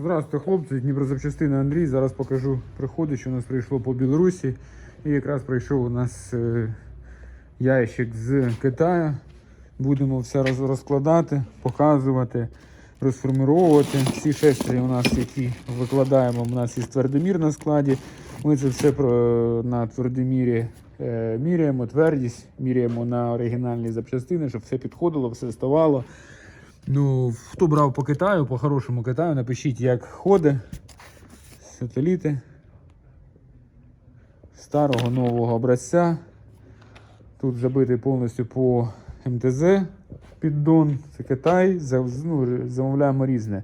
Здравствуйте, хлопці, Дніпрозапчастина Андрій. Зараз покажу приходи, що у нас прийшло по Білорусі. І якраз прийшов у нас е, ящик з Китаю. Будемо все роз- розкладати, показувати, розформировувати. Всі шестерні у нас, які викладаємо, у нас є твердомір на складі. Ми це все на твердомірі міряємо, твердість, міряємо на оригінальні запчастини, щоб все підходило, все ставало. Ну, хто брав по Китаю, по хорошому Китаю, напишіть, як ходить. Сателіти. Старого нового образця. Тут забитий повністю по МТЗ піддон. Це Китай. Ну, замовляємо різне.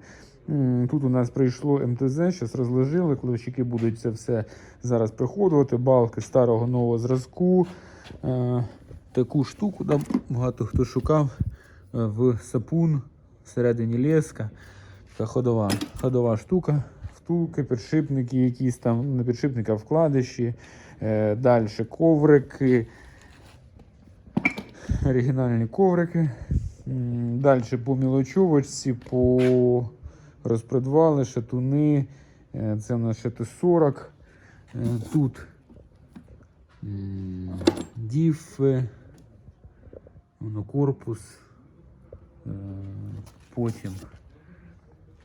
Тут у нас прийшло МТЗ, зараз розложили, клавчики будуть це все зараз приходувати. Балки старого нового зразку. Е, таку штуку да, багато хто шукав в сапун, всередині леска. Така ходова, ходова штука. Втулки, підшипники, якісь там не підшипники, а вкладиші. Е, Далі коврики. Оригінальні коврики. Далі по мілочовочці, по розпредвали, шатуни. Е, Це у нас ще Т-40. Е, Тут діфи, воно корпус. Е, Потім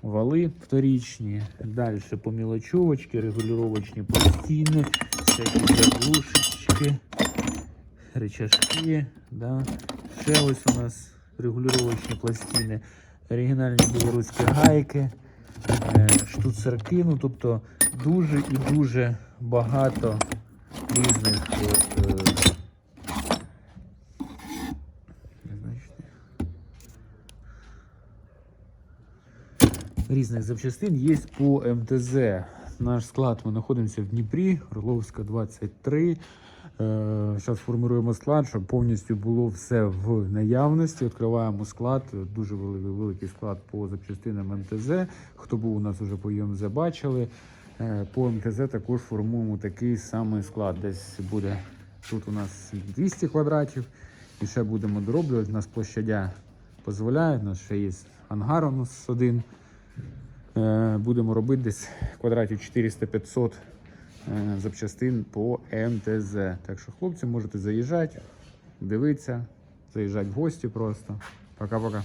вали вторічні. Далі по мілочовочки, регулювачні пластини, всякі заглушечки, рычажки. Да. Ще ось у нас регулювачні пластини, оригінальні білоруські гайки, е, штуцерки. Ну, тобто дуже і дуже багато різних. От, е, не значить, різних запчастин є по МТЗ. Наш склад ми знаходимося в Дніпрі, Орловська 23. Зараз формуємо склад, щоб повністю було все в наявності. Відкриваємо склад. Дуже великий, великий склад по запчастинам МТЗ. Хто був у нас вже по ЄМЗ, бачили. Е, По МТЗ також формуємо такий самий склад. Десь буде тут у нас 200 квадратів. І ще будемо дороблювати. У нас площадя дозволяє. У нас ще є ангар у нас один. Е, Будемо робити десь квадратів 400-500 е, запчастин по МТЗ. Так що, хлопці, можете заїжджати, дивитися, заїжджати в гості просто. Пока-пока.